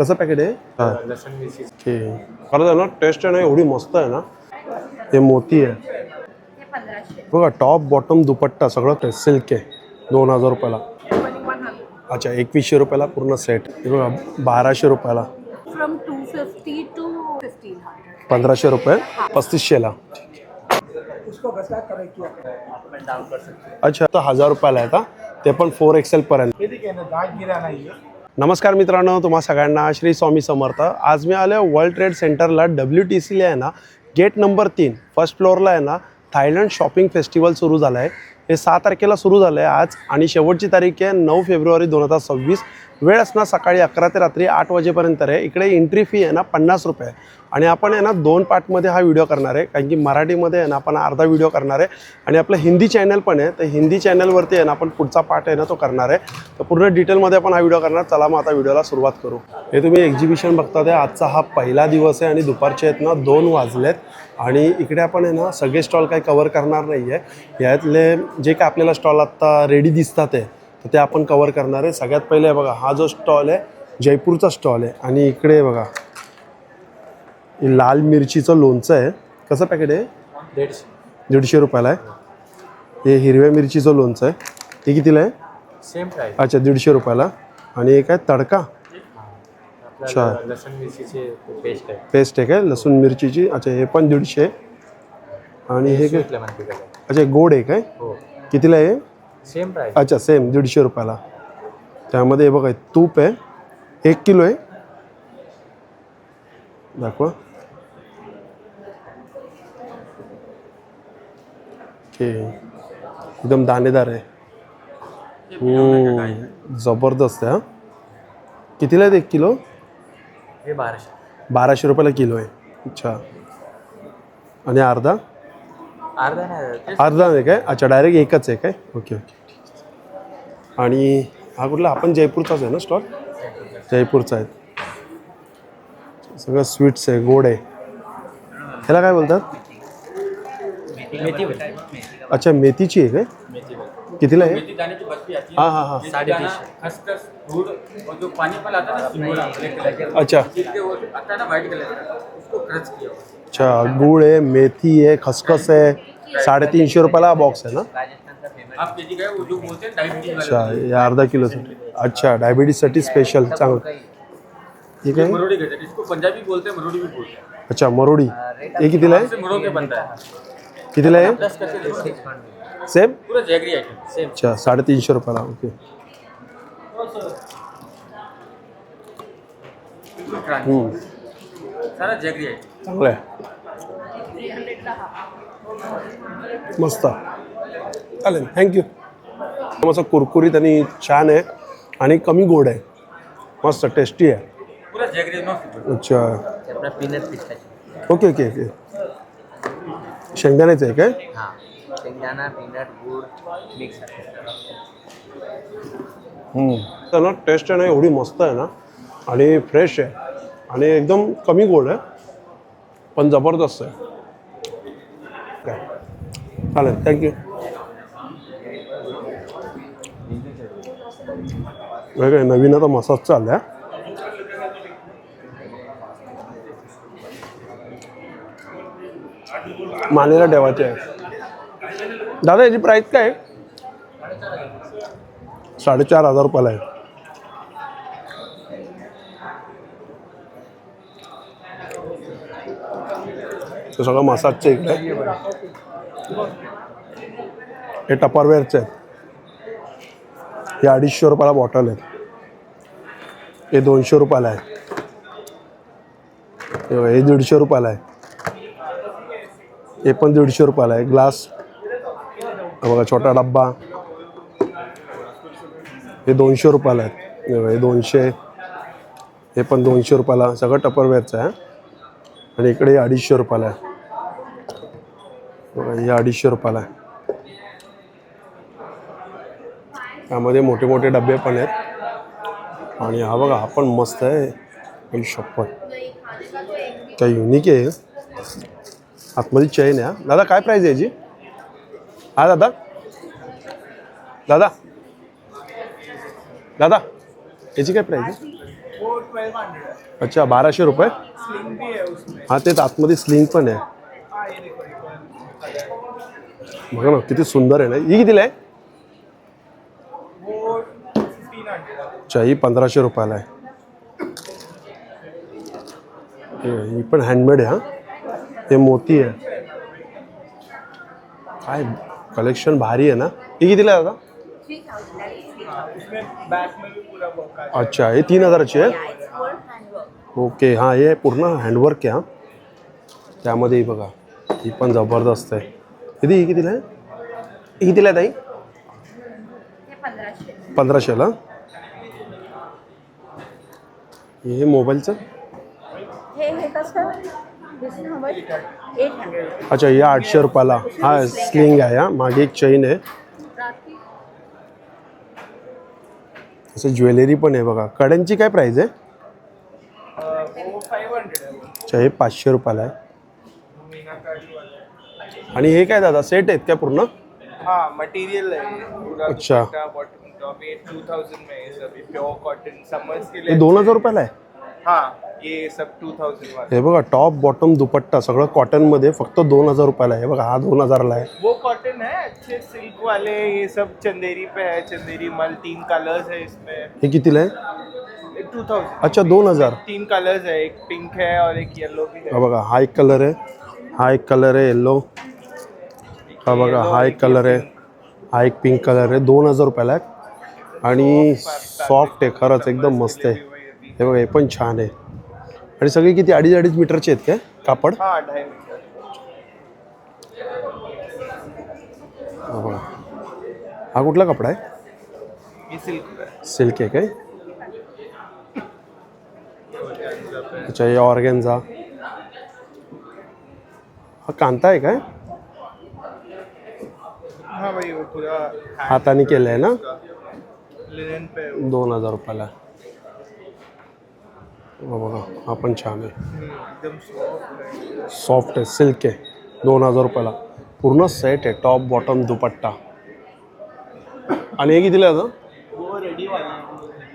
कसं पॅकेट आहे? हा. खरं आहे ना टेस्ट आहे ना एवढी मस्त आहे ना. हे मोती आहे. हे बघा टॉप बॉटम दुपट्टा सगळं सिल्क आहे. दोन हजार रुपयाला. अच्छा एकवीसशे रुपयाला पूर्ण सेट हे बघा बाराशे रुपयाला. From two fifty to fifteen hundred पंधराशे रुपये? पस्तीसशेला. अच्छा तर हजार रुपयाला आहे का ते पण फोर एक्सेल पर्यंत. नमस्कार मित्रांनो तुम्हा सगळ्यांना श्री स्वामी समर्थ. आज मी आलो वर्ल्ड ट्रेड सेंटरला डब्ल्यू टी सीला आहे ना गेट नंबर तीन फर्स्ट फ्लोअरला आहे ना थायलंड शॉपिंग फेस्टिवल सुरू झालं आहे हे सहा तारखेला सुरू झालं आहे आज आणि शेवटची तारीख आहे नऊ फेब्रुवारी दोन हजार सव्वीस. वेळ असणार सकाळी अकरा ते रात्री आठ वाजेपर्यंत आहे इकडे एंट्री फी आहे ना पन्नास रुपये. आणि आपण आहे ना दोन पार्टमध्ये हा व्हिडिओ करणार आहे. कारण की मराठीमध्ये आहे ना आपण अर्धा व्हिडिओ करणार आहे. आणि आपलं हिंदी चॅनल पण आहे. तर हिंदी चॅनलवरती आहे ना आपण पुढचा पार्ट आहे ना तो करणार आहे. तर पूर्ण डिटेलमध्ये आपण हा व्हिडिओ करणार. चला मग आता व्हिडिओला सुरुवात करू. हे तुम्ही एक्झिबिशन बघता ते आजचा हा पहिला दिवस आहे आणि दुपारचे आहेत ना दोन वाजलेत. आणि इकडे आपण आहे ना सगळे स्टॉल काही कवर करणार नाही आहे यातले जे काय आपल्याला स्टॉल आत्ता रेडी दिसतात आहे तर ते आपण कवर करणार आहे. सगळ्यात पहिले बघा हा जो स्टॉल आहे जयपूरचा स्टॉल आहे. आणि इकडे बघा लाल मिरचीचं लोणचं आहे. कसं पॅकेट आहे? दीडशे. दीडशे रुपयाला आहे. हे हिरव्या मिरचीचं लोणचं आहे. हे कितीला आहे? सेम अच्छा दीडशे रुपयाला. आणि हे काय तडका. अच्छा. लसण मिरचीचे पेस्ट आहे. पेस्ट आहे काय? लसूण मिरचीची? अच्छा हे पण दीडशे. आणि हे काय? अच्छा गोड आहे काय? हो. कितीला आहे सेम प्राईस अच्छा सेम दीडशे रुपयाला. त्यामध्ये हे बघा तूप आहे. एक किलो आहे. दाखवा. ओके. एकदम दाणेदार आहे. जबरदस्त आहे हा. कितीला आहेत एक किलो? हे बाराशे. बाराशे रुपयाला किलो आहे. अच्छा. आणि अर्धा? अर्धा नाही अर्धा नाही काय? अच्छा डायरेक्ट एकच आहे काय? Okay okay. आणि हा कुठला? आपण जयपूरचाच आहे ना स्टॉल? जयपूरचा आहे. सगळं स्वीट्स आहे गोड आहे. ह्याला काय बोलतात? मेथी अच्छा मेथीची आहे काय? मेथी कितना है हाँ हाँ. हाँ साढ़े तीस अच्छा. अच्छा गुड़ है मेथी है खसखस है साढ़े तीन सौ रुपये का बॉक्स है ना अच्छा ये अर्धा किलो से. अच्छा डायबिटीज़ सटी स्पेशल चांग ठीक है पंजाबी बोलते हैं अच्छा मरोडी. ये कितना है. कितना है सेम पूरा जैगरी आइटम सेम अच्छा साडेतीनशे रुपयाला ओके हम्म, सारा जैगरी आइटम। चांगलं आहे मस्त चालेल थँक्यू मस्त कुरकुरीत आणि छान आहे आणि कमी गोड आहे. मस्त टेस्टी आहे. पूरा जैगरी नो फिगर अच्छा. अपना पीनट पिस्ता. ओके ओके ओके शेंगदाण्याचं आहे काय? हाँ. शेंगदाणा पीनट गुड़ मिक्स तर ना टेस्ट आहे ना एवढी मस्त आहे ना आणि फ्रेश आहे आणि एकदम कमी गोड आहे पण जबरदस्त आहे. काय चालेल थँक्यू काय नवीन आता मसाज चालला मानेला ठेवायचे आहे दादा याची प्राईस काय आहे? साडेचार हजार रुपयाला आहे. ते सगळं मसाजचे इकडे. हे टपरवेअरचे आहेत. हे अडीचशे रुपयाला बॉटल आहेत. हे दोनशे रुपयाला आहे. हे दीडशे रुपयाला आहे. हे पण दीडशे रुपयाला आहे. ग्लास बघा छोटा डब्बा. हे दोनशे रुपयाला आहेत. हे दोनशे. हे पण दोनशे रुपयाला. सगळं टपरवेअरचं आहे. आणि इकडे अडीचशे रुपयाला आहे. हे अडीचशे रुपयाला आहे. त्यामध्ये मोठे मोठे डबे पण आहेत. आणि हा बघा हा पण मस्त आहे. आई शपथ काय युनिक आहे. आतमध्ये चैन आहे. दादा काय प्राईज आहे याची? हा दादा दादा दादा याची काय प्राईज आहे अच्छा बाराशे रुपये हा तेच आतमध्ये स्लिंग पण आहे बघा ना किती सुंदर आहे ना ही कितीला आहे अच्छा ही पंधराशे रुपयाला आहे ही पण हँडमेड आहे हा हे मोती आहे काय कलेक्शन भारी आहे ना? हे कितीला आहे दादा? अच्छा हे तीन हजाराची आहे? ओके हां हे पूर्ण हँडवर्क आहे हां. त्यामध्ये बघा ही पण जबरदस्त आहे. किती ही कितीला आहे? ही कितीला आहे ताई? पंधराशेला हे मोबाईलचं? अच्छा हे आठशे रुपयाला. हा स्लिंग आहे हा. मागे एक चैन आहे. असं ज्वेलरी पण आहे बघा. कड्यांची काय प्राईस आहे? है अच्छा हे पाचशे रुपयाला आहे. आणि हे काय दादा सेट आहेत काय पूर्ण? हाँ मटेरियल है ये अच्छा। ये ये के दोन हजार रुपयाला आहे? हाँ. ये सब टू थाउजेंड वाला हे बघा टॉप बॉटम दुपट्टा सगळं कॉटनमध्ये फक्त दोन हजार रुपयाला आहे. हे बघा हा दोन हजारला आहे. वो कॉटन है अच्छे सिल्क वाले ये सब चंदेरी पे है चंदेरी मल तीन कलर्स है इसमें. हे कितीला आहे? टू थाउजेंड अच्छा दोन हजार. तीन कलर्स है एक पिंक है और एक येलो भी है. हा बघा हा एक कलर आहे. हा एक कलर आहे येल्लो हा बघा हा एक कलर आहे. हा एक पिंक कलर आहे. दोन हजार रुपयाला आहे. आणि सॉफ्ट आहे खरंच एकदम मस्त आहे. हे बघा हे पण छान आहे. आणि सगळे किती? अडीच अडीच मीटरचे आहेत काय? कापड? हाँ बघा कुठला कपडा आहे? सिल्क आहे. काय? अच्छा हे ऑर्गेन्झा. हा कांता आहे काय? हाँ भाई वो पूरा हाताने केलं आहे ना? लिनन पे. वो। दोन हजार रुपयाला. बघा हा पण छान आहे. सॉफ्ट आहे सिल्क आहे. दोन हजार रुपयाला. पूर्ण सेट आहे टॉप बॉटम दुपट्टा. आणि हे कितीला आहे आता?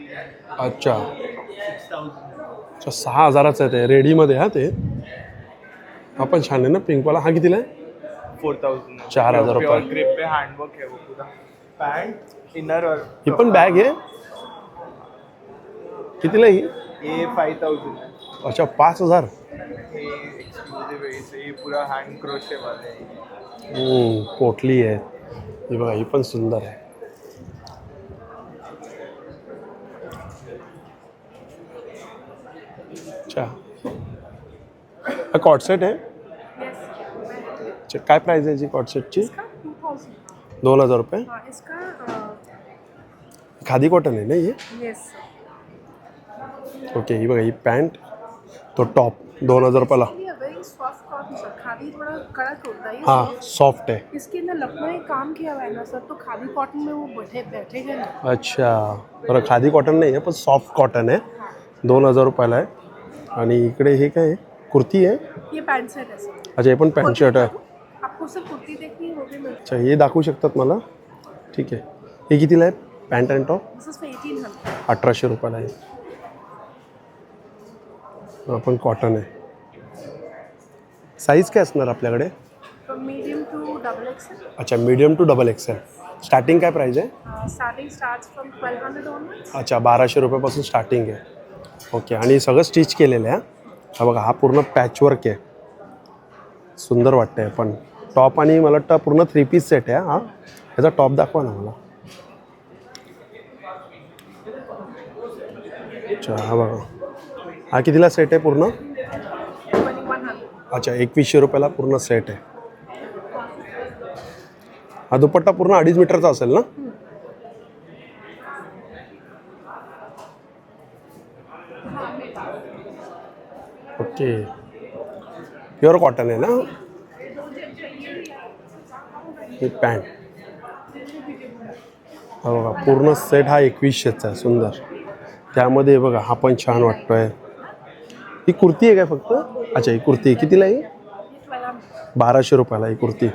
है अच्छा. अच्छा सहा हजाराचं आहे ते. रेडीमध्ये हा ते. हा पण छान आहे ना पिंकवाला हा कितीला आहे? Four thousand. चार हजार रुपये. हैंडवर्क है पूरा. पैंट इनर ही पण बॅग आहे? कितीला आहे ही? ये फाइव थाउजेंड है अच्छा पाच हजार? ये एक्सक्लूसिव है इसे ये पूरा हैंड क्रोशे वाले. हैं हम्म, पोटली आहे. ही बघा ही पण सुंदर आहे. अच्छा. हा कॉटसेट आहे? अच्छा काय प्राईस आहे याची कॉटसेटची इसका टू थाउजेंड दोन हजार रुपये? हाँ इसका खादी कॉटन आहे ना हे? यस ओके ही बघा ही पॅन्ट तो टॉप दोन हजार रुपयाला. सॉफ्ट है हां सॉफ्ट आहे. इसके अंदर लखनऊ काम किया हुआ है ना सर तो खादी कॉटन में वो बैठे बैठेगा ना। अच्छा बरं खादी कॉटन नाही आहे पण सॉफ्ट कॉटन आहे. दोन हजार रुपयाला आहे. आणि इकडे हे काय आहे? कुर्ती आहे? ये पैंट सेट है सर. अच्छा हे पण पॅन्ट शर्ट आहे. आपको सर कुर्ती देखनी है वो भी मिल अच्छा हे दाखवू शकतात मला? ठीक आहे. हे कितीला आहे? Pant and top this is for eighteen hundred अठराशे रुपयाला आहे. हा पण कॉटन आहे. साईज काय असणार आपल्याकडे? मीडियम टू डबल एक्सएल अच्छा medium to double XL starting काय प्राईज आहे? स्टार्टिंग फ्रॉम ट्वेल्व हंड्रेड अच्छा बाराशे रुपयापासून स्टार्टिंग आहे. ओके आणि सगळं स्टिच केलेलं आहे हा. बघा हा पूर्ण पॅचवर्क आहे. सुंदर वाटतंय पण. टॉप आणि मला वाटतं पूर्ण थ्री पीस सेट आहे हा. ह्याचा टॉप दाखवा ना मला. अच्छा हा बघा. हा कितीला सेट आहे पूर्ण? अच्छा एकवीसशे रुपयाला पूर्ण सेट आहे. हा दुपट्टा पूर्ण अडीच मीटरचा असेल ना? ओके. प्युअर कॉटन आहे ना? ही पॅन्ट. हा बघा पूर्ण सेट हा एकवीसशेचा आहे सुंदर. त्यामध्ये बघा हा पण छान वाटतोय. ही कुर्ती आहे काय फक्त? अच्छा ही कुर्ती आहे. कितीला आहे ही? बाराशे रुपयाला ही कुर्ती.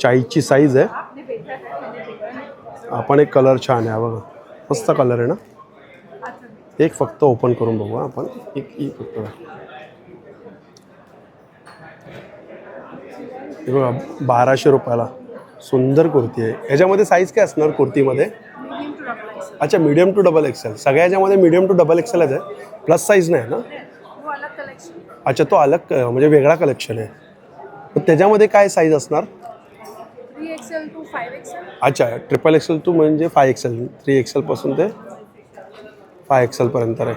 चाळीसची साईज आहे. है है आपण एक कलर छान आहे. हा बघा. मस्त कलर आहे ना? एक फक्त ओपन करून बघू हा आपण. एक एक फक्त. हे बघा बाराशे रुपयाला. सुंदर कुर्ती आहे. याच्यामध्ये साईज काय असणार कुर्तीमध्ये? अच्छा मीडियम टू डबल एक्सेल सगळ्या याच्यामध्ये मीडियम टू डबल एक्सेलच आहे. प्लस साईज नाही ना? अच्छा तो अलग म्हणजे वेगळा कलेक्शन आहे. त्याच्यामध्ये काय साईज असणार? Three XL to five XL अच्छा ट्रिपल एक्सेल टू म्हणजे फाय एक्सेल थ्री एक्सेलपासून ते फाय एक्सेलपर्यंत आहे.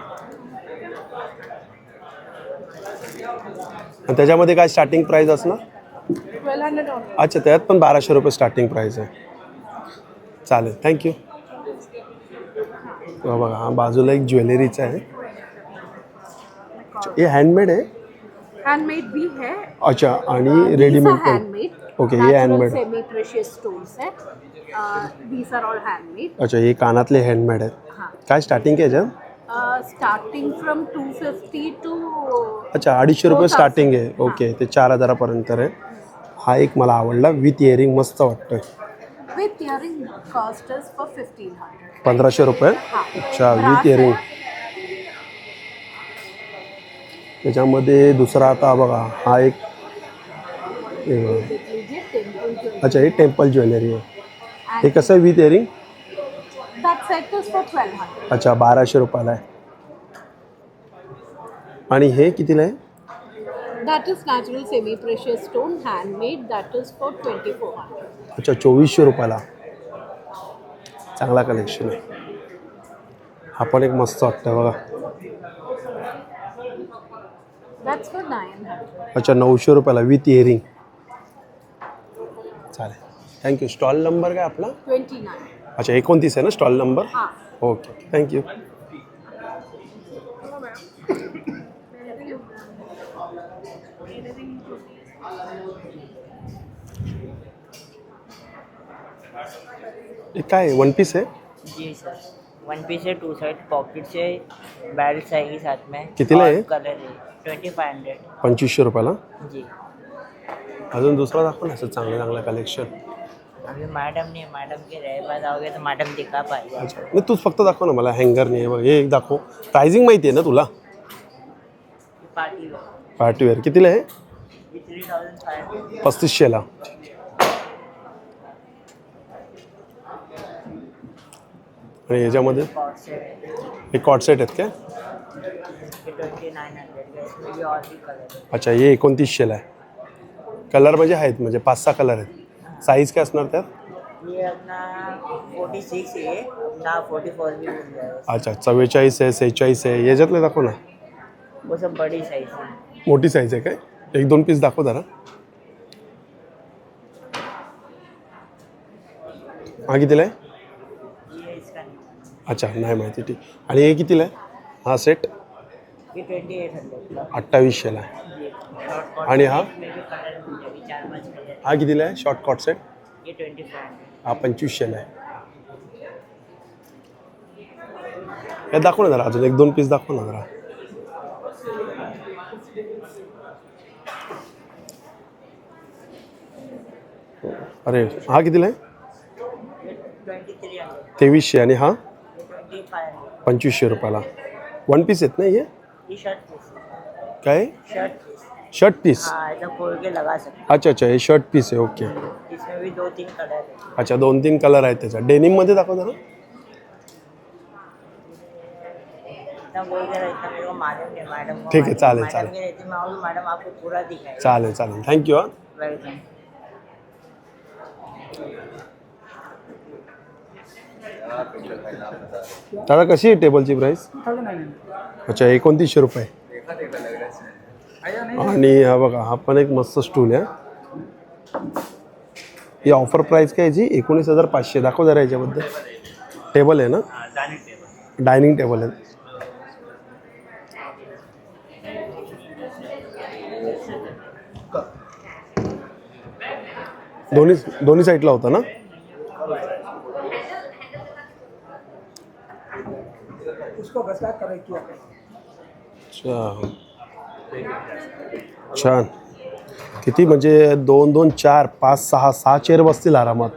आणि त्याच्यामध्ये काय स्टार्टिंग प्राईस असणार? अच्छा त्यात पण बाराशे रुपये स्टार्टिंग प्राईस आहे. चालेल थँक्यू बघा हा बाजूला एक ज्वेलरीचा आहे. हे हँडमेड आहे. हैंडमेड भी है। अच्छा आणि रेडीमेड पण. हैंडमेड Okay, ये handmade. सेमी प्रेशियस स्टोन्स है दीज आर ऑल हैंडमेड अच्छा हे कानातले हँडमेड आहेत. हाँ. काय स्टार्टिंग आहे याच्यात starting from two fifty to अच्छा अडीचशे रुपये स्टार्टिंग आहे. ओके ते चार हजारापर्यंत आहे. हा एक मला आवडला. विथ इयरिंग मस्त वाटतोय. With earring cost is for fifteen hundred पंधराशे रुपये? हाँ. अच्छा विथ इयरिंग त्याच्यामध्ये दुसरा आता बघा हा एक अच्छा हे टेम्पल ज्वेलरी आहे. हे कसं आहे विथ इयरिंग? दैट इज अच्छा बाराशे रुपयाला आहे. आणि हे कितीला आहे. That is for twenty-four hundred. अच्छा चोवीसशे रुपयाला. चांगला कलेक्शन आहे. हा पण एक मस्त वाटतं बघा. अच्छा नऊशे रुपयाला विथ इयरिंग चालेल. थँक्यू स्टॉल नंबर काय आपला? Twenty-nine. अच्छा एकोणतीस आहे ना स्टॉल नंबर हाँ. ओके थँक्यू हे काय वन पीस आहे? जी सर वन पीस है टू साइड पॉकेट से बेल्ट आएगी साथ में. कितीला और आहे? कलर है ट्वेंटी फाइव हंड्रेड. पंचवीसशे रुपयाला? जी. अजून दुसरा दाखव ना असं चांगलं चांगलं कलेक्शन अभी मैडम नहीं मैडम के रहे बाद आओगे तो मैडम दिखा पाएगा अच्छा. नाही तूच फक्त दाखव ना मला हँगर नाही बघ हे एक दाखव. प्राइसिंग माहिती आहे ना तुला? पार्टी पार्टी वेअर कितीला आहे? थ्री थाउजेंड फाइव पस्तीसशेला आणि याच्यामध्ये? हे कॉट सेट आहेत काय? ट्वेंटी नाइन हंड्रेड अच्छा हे एकोणतीसशेला आहे. कलर म्हणजे आहेत म्हणजे पाच सहा कलर आहेत. साईज काय असणार त्यात? अच्छा चव्वेचाळीस आहे सेहेचाळीस आहे. याच्यातले दाखव ना. है मोठी साईज आहे काय? एक दोन पीस दाखव जरा. हा कितीला आहे? अच्छा नाही माहिती ठीक आणि हे कितीला आहे? हा सेट ये ट्वेंटी एट हंड्रेड का अठ्ठावीसशेला आहे. शॉर्ट कॉट आणि हा? हा कितीला आहे? शॉर्ट कॉट सेट ये ट्वेंटी फाइव हंड्रेड हा पंचवीसशेला आहे. हे दाखव ना जरा अजून एक दोन पीस दाखव ना जरा. अरे हा कितीला आहे? तेवीसशे. आणि हा? पंचवीसशे रुपयाला. वन पीस आहेत ना हे? ये शर्ट पीस काय? शर्ट पीस शर्ट पीस हाँ ऐसा खोल के लगा सकते. अच्छा अच्छा हे शर्ट पीस आहे ओके हैं इसमें भी दो तीन कलर है अच्छा दोन तीन कलर आहेत त्याच्या डेनिममध्ये दाखव जरा. इतना बोल के इतना मेरे को मालूम नहीं मैडम को ठीक है, मालूम। चालेल, मैडम चालेल। के रहती मैं आऊँगी मैडम आपको पूरा दिखाएगा चालेल चालेल. थँक्यू हां. वेलकम दादा कशी आहे टेबलची प्राईस अच्छा एकोणतीसशे रुपये. आणि हा बघा हा पण एक मस्त स्टूल आहे ही. ऑफर प्राईस काय याची एकोणीस हजार पाचशे. दाखव जरा याच्याबद्दल. टेबल आहे ना? डायनिंग टेबल आहे. दोन्ही दोन्ही साईडला होता ना? अच्छा. छान. किती म्हणजे दोन दोन चार पाच सहा सहा चेअर बसतील आरामात.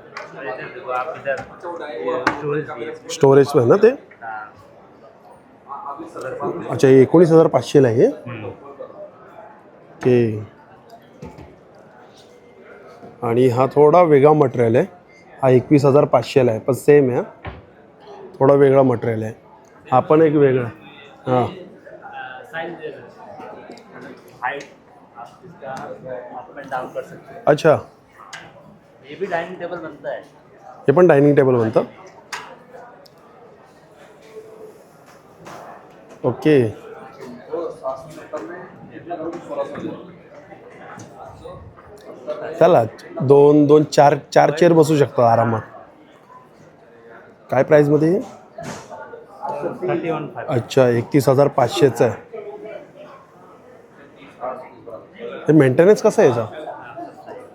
स्टोरेज आहे ना ते? अच्छा एकोणीस हजार पाचशेला आहे हे? ओके आणि हा थोडा वेगळा मटेरियल आहे. हा एकवीस हजार पाचशेला आहे पण सेम आहे थोडा वेगळा मटेरियल आहे. हा पण एक वेगळा हां डाउन कर सकते हैं अच्छा। ये भी डाइनिंग टेबल बनता है हे पण डायनिंग टेबल म्हणतं ओके चला दोन दोन चार चार चेअर बसू शकतो आरामात. काय प्राईजमध्ये फाइव अच्छा एकतीस हजार पाचशेचं आहे. हे मेंटेनन्स कसं आहे याचा?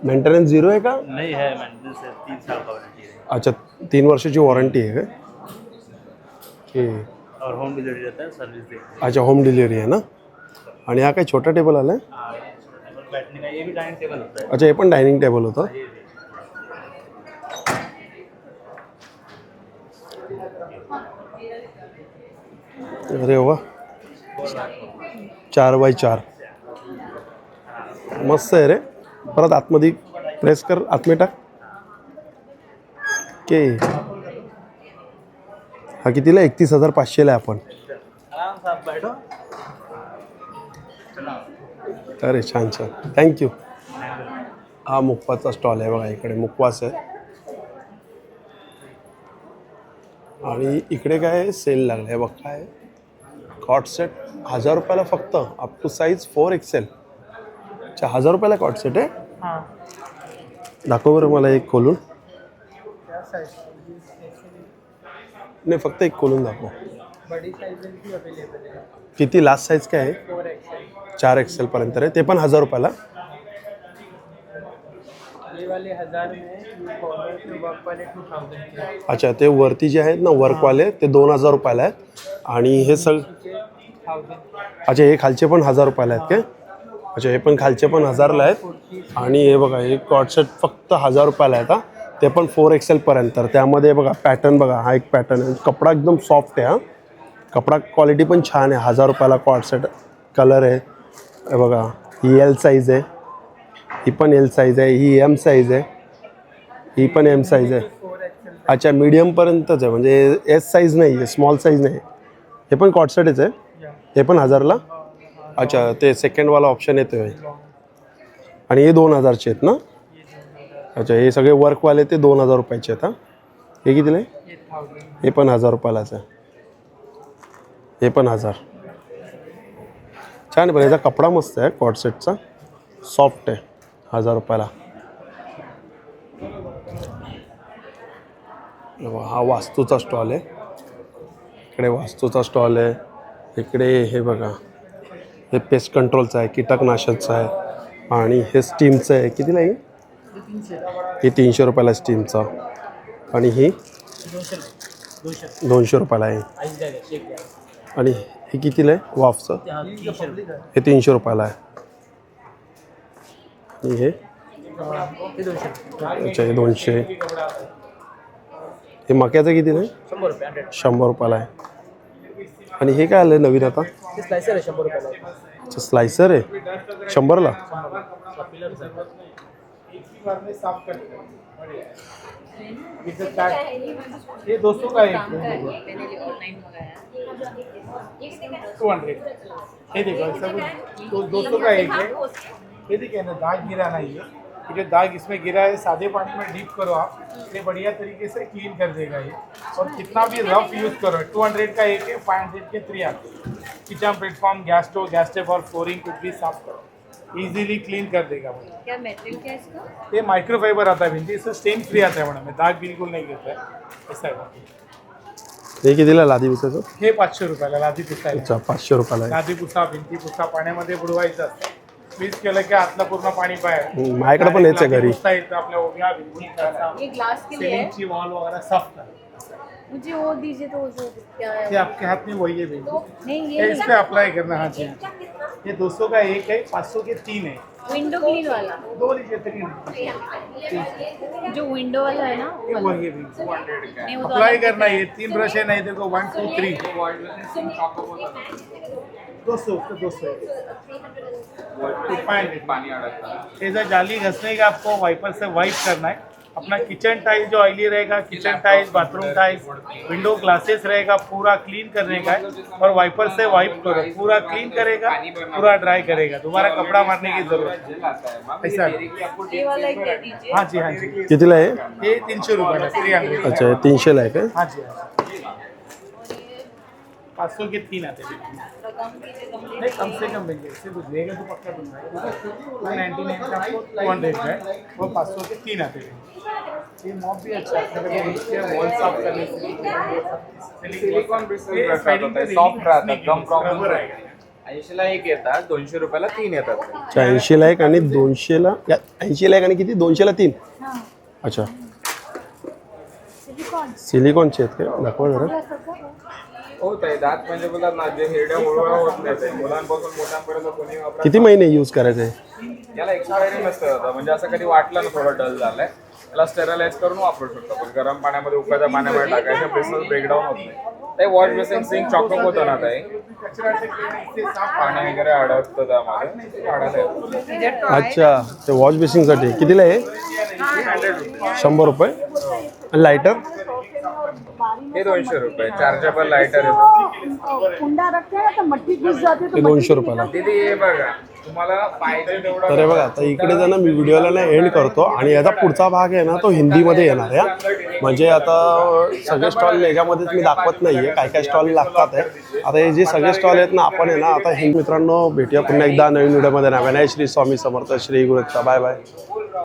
मेंटेनन्स झिरो आहे का? नहीं है मैंने से तीन साल का वारंटी है अच्छा तीन वर्षाची वॉरंटी आहे का ओके और होम डिलीवरी रहता है सर्विस अच्छा होम डिलिव्हरी आहे ना? आणि हा काय छोटा टेबल आला आहे हैं बैठने का ये भी डाइनिंग टेबल होता. अच्छा हे पण डायनिंग टेबल होतं. अरे वा. चार बाय चार. मस्त आहे रे. परत आतमध्ये प्रेस कर आतमध्ये टाक. के हा कितीला? एकतीस हजार पाचशेला आहे आपण. अरे छान छान. थँक्यू हा मुखवाचा स्टॉल आहे बघा इकडे. मुखवास आहे. आणि इकडे काय? आहे सेल लागला आहे बघ काय? कॉट सेट हजार रुपयाला फक्त. Up to size four XL अच्छा हजार रुपयाला कॉट सेट आहे. हाँ. दाखव बरं मला एक खोलून. नाही फक्त एक खोलून दाखव. बड़ी अवेलेबल किती? लास्ट साईज काय आहे? फोर एक्सएल चार एक्सेलपर्यंत आहे. ते पण हजार रुपयाला. ये वाले हजार में ये कॉलर के वर्क वाले टू थाउजेंड के अच्छा ते वरती जे आहेत ना वर्कवाले ते दोन हजार रुपयाला आहेत. आणि हे सग अच्छा हे खालचे पण हजार रुपयाला आहेत काय? अच्छा हे पण खालचे पण हजारला आहेत. आणि हे बघा हे कॉटसेट फक्त हजार रुपयाला आहेत हा. ते पण फोर एक्सेलपर्यंत तर त्यामध्ये बघा पॅटर्न बघा हा एक पॅटर्न आहे. कपडा एकदम सॉफ्ट आहे हा. कपडा क्वालिटी पण छान आहे. हजार रुपयाला कॉटसेट कलर आहे. हे बघा ही एल साईज आहे. ही पण एल साईज आहे. ही एम साईज आहे. ही पण एम साईज आहे. अच्छा मीडियमपर्यंतच आहे. म्हणजे एस साईज नाही आहे स्मॉल साईज नाही हे पण कॉटसेटच आहे. हे पण हजारला. अच्छा ते सेकंडवाला ऑप्शन येतो आहे आणि हे दोन हजारचे आहेत ना? अच्छा हे सगळे वर्कवाले ते दोन हजार रुपयाचे आहेत हां? हे कितीला? आहे हे पण हजार रुपयालाच आहे. हे पण हजार. छान पण याचा कपडा मस्त आहे कॉटसेटचा सॉफ्ट आहे हजार रुपयाला. हा वास्तूचा स्टॉल आहे. इकडे वास्तूचा स्टॉल आहे. इकडे हे बघा. हे पेस्ट कंट्रोलचं आहे कीटकनाशकचं आहे आणि हे स्टीमचं आहे. कितीला आहे हे तीनशे रुपयाला स्टीमचं आणि ही दोनशे रुपयाला आहे. आणि हे कितीला आहे? वाफचं हे तीनशे रुपयाला आहे. आणि हे? अच्छा हे दोनशे. हे मक्याचं रुपये हंड्रेड शंभर रुपयाला आहे. आणि हे काय आलं नवीन आता? स्लाइसर है शंबर रुपये अच्छा स्लायसर आहे शंभरला? साफ करते हैं बढ़िया। इधर चार- ये दो सौ का। एक टू हंड्रेड ये देखो ऐसा कुछ दो दो सौ का एक है। ये देखिए ना दाग गिरा ना ये ये जो दाग इसमें गिरा है सादे पानी में डीप करो आप ये बढ़िया तरीके से क्लीन कर देगा ये। और कितना भी रफ यूज करो टू हंड्रेड का एक है फाइव हंड्रेड के थ्री आते kitchen platform gas stove gas step और फ्लोरिंग कुछ भी साफ करो। इजीली क्लीन कर देगा क्या मेटेरियल क्या है इसका? ये माइक्रोफाइबर आता है भिंडी इससे स्टेन फ्री आता है मैडम दाग बिल्कुल नहीं गिरता है ऐसा है हे कितीला लादी विकायचं हे पाचशे रुपयाला लादी पुसा आहे. अच्छा पाचशे रुपयाला आहे. लादी पुसा भिंती पुसा पाण्यामध्ये बुडवायचं असतं. मीच केलं की आतलं पूर्ण पाणी बाहेर. हम्म, माझ्याकडे पण हेच आहे घरी. पुसता येतं आपल्या उभ्या भिंती ये ग्लास के लिए? है सिलिंगची वॉल वगैरह साफ़ कर. मुझे वो दीजिए तो जो क्या है ये आपके हाथ में वही है भिंडी नहीं ये इस पे अप्लाई करना हाँ जी ये 200 का एक है 500 के तीन है. विंडो क्लीन वाला। दो लीजिए थ्री जो विंडो वाला है ना वो वाला। वही नहीं, वो तो अप्लाई अलग करना है। ये तीन ब्रश है नहीं देखो वन टू थ्री दो सौ दो सौ। पानी अडकतं जर जाली घसने का आपको वाइपर से वाइप करना है। अपना किचन टाइल्स जो ऑयली रहेगा kitchen tiles bathroom tiles window glasses रहेगा पूरा क्लीन करने का है। और वाइपर से वाइप करो पूरा क्लीन करेगा पूरा ड्राई करेगा। दोबारा कपड़ा मारने की ज़रूरत नहीं। ऐसा। हाँ जी हाँ जी। कितीला आहे ये तीन सौ रुपये थ्री हंड्रेड अच्छा हे आहे काय हाँ? हाँ जी। पाँच सौ के तीन आते हैं नहीं कम से कम देंगे इससे कुछ लेगा तो पक्का दूँगा टू नाइन्टी नाइन का आपको टू हंड्रेड का है वो पाँच सौ के तीन आते हैं ये मॉप भी अच्छा है को इसके वॉल साफ़ करने के सिलिकॉन सॉफ्ट राहतात गम प्रॉब्लेम ऐंशीला एक येतात दोनशे रुपयाला तीन येतात अच्छा ऐंशीला एक आणि दोनशेला ऐंशीला एक आणि किती? दोनशेला तीन? अच्छा. सिलिकॉनचे आहेत काय? दाखवा जरा. होत आहे. दात म्हणजे बोलतात ना जे हिरड्या मुळवळ होत नाही. ते मुलांपासून मोठ्यांपर्यंत कोणी वापरा किती महिने यूज करायचे? आहे याला एक्सपायरी नसतं दादा म्हणजे असं कधी वाटलं ना थोडं डल झालंय. त्याला स्टेरलाइज करून वापरू शकतो. पण गरम पाण्यामध्ये उकळत्या पाण्यामध्ये टाकायचं ब्रिस्टल ब्रेकडाऊन होत नाही. ते वॉश बेसिन सिंक चॉकअप होतं ना ते पाणी वगैरे अडकतं त्यामध्ये. ते काढायला येतं. अच्छा ते वॉश बेसिंगसाठी कितीला आहे? शंभर रुपये? आणि लायटर हे दोनशे रुपये चार्जेबल लायटर येतो कुंडा रखते हैं तो मट्टी घुस जाती है ते दोनशे रुपयाला. दीदी हे बघा. तुम्हाला पाहिजे तेवढं तर हे बघा आता इकडे जर ना मी व्हिडिओला ना एंड करतो. आणि याचा पुढचा भाग आहे ना तो हिंदीमध्ये येणार आहे हा. म्हणजे आता सगळे स्टॉल याच्यामध्येच मी दाखवत नाही आहे काय काय स्टॉल लागतात आहे. आता हे जे सगळे स्टॉल आहेत ना आपण आहे ना आता हे मित्रांनो भेटूया पुन्हा एकदा नवीन व्हिडिओमध्ये ना विनाय श्री स्वामी समर्थ श्री गुरुचा बाय बाय.